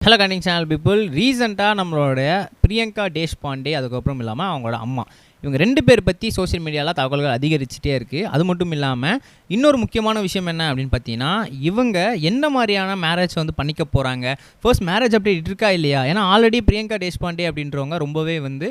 Hello கண்டிங் channel people ரீசெண்டாக நம்மளோட பிரியங்கா தேஷ்பாண்டே அதுக்கப்புறம் இல்லாமல் அவங்களோட அம்மா. இவங்க ரெண்டு பேர் பற்றி சோஷியல் மீடியாவில் தகவல்கள் அதிகரிச்சுட்டே இருக்குது அது மட்டும் இல்லாமல் இன்னொரு முக்கியமான விஷயம் என்ன அப்படின்னு பார்த்தீங்கன்னா இவங்க என்ன மாதிரியான மேரேஜ் வந்து பண்ணிக்க போகிறாங்க ஃபர்ஸ்ட் மேரேஜ் அப்டேட் இருக்கா இல்லையா? ஏன்னா ஆல்ரெடி பிரியங்கா தேஷ்பாண்டே அப்படின்றவங்க ரொம்பவே வந்து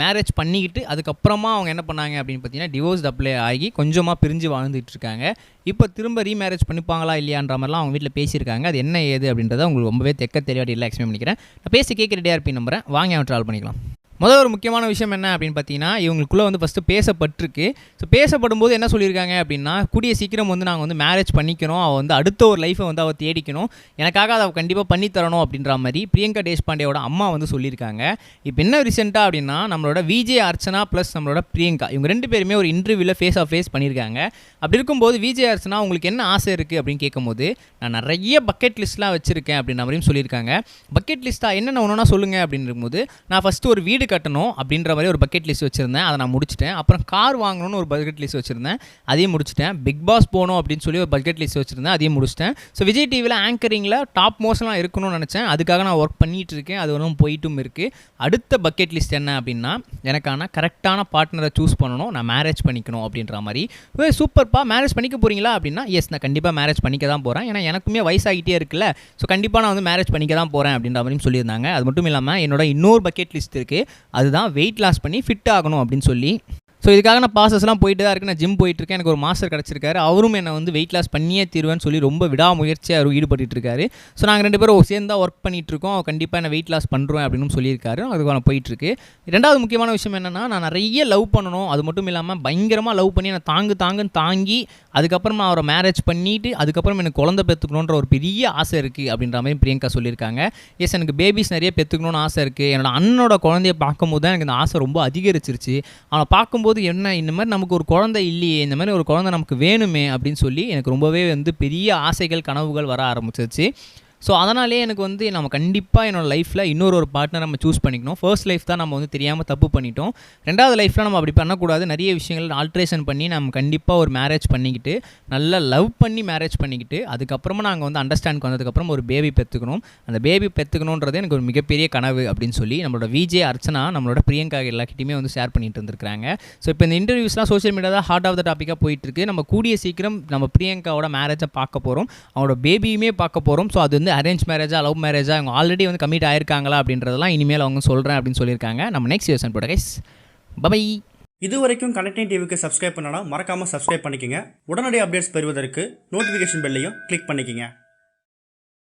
மேரேஜ் பண்ணிக்கிட்டு அதுக்கப்புறமா அவங்க என்ன பண்ணாங்க அப்படின்னு பார்த்தீங்கன்னா டிவோர்ஸ் அப்ளை ஆகி கொஞ்சமாக பிரிஞ்சு வாழ்ந்துட்டு இருக்காங்க. இப்போ திரும்ப ரீமேரேஜ் பண்ணிப்பாங்களா இல்லையான்ற மாதிரிலாம் அவங்க வீட்டில் பேசியிருக்காங்க. அது என்ன ஏது அப்படின்றத உங்களுக்கு ரொம்பவே தெக்க தெளிவாக இல்லை எக்ஸ்பிளைன் பண்ணிக்கிறேன். நான் பேசி கேட்க ரெடியாக இருப்பேன் நம்புறேன் வாங்க அவன் ட்ராவல் பண்ணிக்கலாம். முதல் ஒரு முக்கியமான விஷயம் என்ன அப்படின்னு பார்த்தீங்கன்னா இவங்களுக்குள்ளே வந்து ஃபஸ்ட்டு பேசப்பட்டிருக்கு. ஸோ பேசப்படும்போது என்ன சொல்லியிருக்காங்க அப்படின்னா கூடிய சீக்கிரம் வந்து நாங்கள் வந்து மேரேஜ் பண்ணிக்கணும். அவள் வந்து அடுத்த ஒரு லைஃப்பை வந்து அவள் தேடிக்கணும். எனக்காக அதை கண்டிப்பாக பண்ணித்தரணும் அப்படின்ற மாதிரி பிரியங்கா தேஷ்பாண்டேயோட அம்மா வந்து சொல்லியிருக்காங்க. இப்போ என்ன ரீசெண்டாக அப்படின்னா நம்மளோட விஜே அர்ச்சனா ப்ளஸ் நம்மளோட பிரியங்கா. இவங்க ரெண்டு பேருமே ஒரு இன்டர்வியூவில் ஃபேஸ் ஆஃப் ஃபேஸ் பண்ணியிருக்காங்க. அப்படி இருக்கும்போது விஜே அர்ச்சனா உங்களுக்கு என்ன ஆசை இருக்குது அப்படின்னு கேட்கும்போது நான் நிறைய பக்கெட் லிஸ்ட்லாம் வச்சுருக்கேன் அப்படின்ற மாதிரியும் சொல்லியிருக்காங்க. பக்கெட் லிஸ்ட்டாக என்னென்ன ஒன்றுனா சொல்லுங்கள் அப்படின்னும்போது நான் ஃபஸ்ட்டு ஒரு வீடு கட்டணும் அப்படின்ற மாதிரி ஒரு பக்கெட் லிஸ்ட் வச்சுருந்தேன். அதை நான் முடிச்சிட்டேன். அப்புறம் கார் வாங்கணும்னு ஒரு பக்கெட் லிஸ்ட் வச்சுருந்தேன். அதையும் முடிச்சிட்டேன். பிக் பாஸ் போகணும் அப்படின்னு சொல்லி ஒரு பக்கெட் லிஸ்ட் வச்சுருந்தேன். அதையும் முடிச்சிட்டேன். ஸோ விஜய் டிவியில் ஆங்கரிங்கில் டாப் மோஸ்ட்லாம் இருக்கணும்னு நினச்சேன். அதுக்காக நான் ஒர்க் பண்ணிகிட்டு இருக்கேன். அது ஒன்றும் போயிட்டும் இருக்குது அடுத்த பக்கெட் லிஸ்ட் என்ன அப்படின்னா எனக்கான கரெக்டான பார்ட்னரை சூஸ் பண்ணணும். நான் மேரேஜ் பண்ணிக்கணும் அப்படின்ற மாதிரி. சூப்பர்ப்பா மேரேஜ் பண்ணிக்க போகிறீங்களா அப்படின்னா எஸ் நான் கண்டிப்பாக மேரேஜ் பண்ணிக்க தான் போகிறேன் ஏன்னா எனக்குமே வயசாகிட்டே இருக்குல்ல. ஸோ கண்டிப்பாக நான் வந்து மேரேஜ் பண்ணிக்க தான் போகிறேன் அப்படின்ற மாதிரியும் சொல்லியிருந்தாங்க. அது மட்டும் இல்லாமல் என்னோட இன்னொரு பக்கெட் லிஸ்ட் இருக்குது அதுதான் வெயிட் லாஸ் பண்ணி ஃபிட் ஆகணும் அப்படின்னு சொல்லி ஸோ இதுக்காக நான் ப்ராசஸ்லாம் போயிட்டு தான் இருக்கு நான் ஜிம் போயிட்டு இருக்கேன். எனக்கு ஒரு மாஸ்டர் கிடச்சிருக்காரு. அவரும் என்னை வந்து வெயிட் லாஸ் பண்ணியே தீருவேன்னு சொல்லி ரொம்ப விடாமுயற்சியாக அவர் ஈடுபட்டு இருக்காரு. ஸோ நாங்கள் ரெண்டு பேரும் சேர்ந்து தான் ஒர்க் பண்ணிட்டு இருக்கோம். அவர் கண்டிப்பாக என்ன வெயிட் லாஸ் பண்ணுறோம் அப்படின்னு சொல்லியிருக்காரு. அதுக்கான போயிட்டு இருக்கு. ரெண்டாவது முக்கியமான விஷயம் என்னன்னா நான் நிறைய லவ் பண்ணணும். அது மட்டும் இல்லாமல் பயங்கரமாக லவ் பண்ணி நான் தாங்கு தாங்குன்னு தாங்கி அதுக்கப்புறம் நான் அவரை மேரேஜ் பண்ணிட்டு அதுக்கப்புறம் எனக்கு குழந்தை பெற்றுக்கணுன்ற ஒரு பெரிய ஆசை இருக்குது அப்படின்ற மாதிரி பிரியங்கா சொல்லியிருக்காங்க. எஸ் எனக்கு பேபிஸ் நிறைய பெற்றுக்கணும்னு ஆசை இருக்குது என்னோட அண்ணனோட குழந்தைய பார்க்கும்போது தான் எனக்கு இந்த ஆசை ரொம்ப அதிகரிச்சிருச்சு. அவனை பார்க்கும்போது என்ன இந்த மாதிரி நமக்கு ஒரு குழந்தை இல்லையே இந்த மாதிரி ஒரு குழந்தை நமக்கு வேணுமே அப்படின்னு சொல்லி எனக்கு ரொம்பவே வந்து பெரிய ஆசைகள் கனவுகள் வர ஆரம்பிச்சிருச்சு. ஸோ அதனாலே எனக்கு வந்து நம்ம கண்டிப்பாக என்னோடய லைஃப்பில் இன்னொரு ஒரு பார்ட்னர் நம்ம சூஸ் பண்ணிக்கணும். ஃபர்ஸ்ட் லைஃப் தான் நம்ம வந்து தெரியாமல் தப்பு பண்ணிட்டோம். ரெண்டாவது லைஃப்பில் நம்ம அப்படி பண்ணக்கூடாது. நிறைய விஷயங்கள் ஆல்ட்ரேஷன் பண்ணி நம்ம கண்டிப்பாக ஒரு மேரேஜ் பண்ணிக்கிட்டு நல்லா லவ் பண்ணி மேரேஜ் பண்ணிக்கிட்டு அதுக்கப்புறமா நாங்கள் வந்து அண்டர்ஸ்டாண்ட் வந்ததுக்கப்புறம் ஒரு பேபி பெற்றுக்கணும் அந்த பேபி பெற்றுக்கணுன்றது எனக்கு ஒரு மிகப்பெரிய கனவு அப்படின்னு சொல்லி நம்மளோட விஜே அர்ச்சனா நம்மளோட பிரியங்கா எல்லாக்கிட்டையுமே வந்து ஷேர் பண்ணிட்டு இருந்திருக்காங்க ஸோ இப்போ இந்த இன்டர்வியூஸ்லாம் சோஷியல் மீடியா தான் ஹார்ட் ஆஃப் த டாப்பிக்காக போயிட்டு இருக்கு. நம்ம கூடிய சீக்கிரம் நம்ம பிரியங்காவோட மேரேஜை பார்க்க போகிறோம் அவனோட பேபியுமே பார்க்க போகிறோம் ஸோ அது வந்து அரேஞ்ச் மேரேஜாக லவ் மேரேஜாக அவங்க ஆல்ரெடி வந்து கமிட் ஆயிருக்காங்களா அப்படின்றதெல்லாம் இனிமேல் அவங்க சொல்கிறேன் அப்படின்னு சொல்லியிருக்காங்க. நம்ம நெக்ஸ்ட் யோசன் போட கைஸ் பபை இது வரைக்கும் கனெக்டிங் டிவிக்கு சப்ஸ்கிரைப் பண்ணனா மறக்காமல் சப்ஸ்கிரைப் பண்ணிக்கங்க. உடனடி அப்டேட்ஸ் பெறுவதற்கு நோட்டிஃபிகேஷன் பெல்லையும் கிளிக் பண்ணிக்கங்க.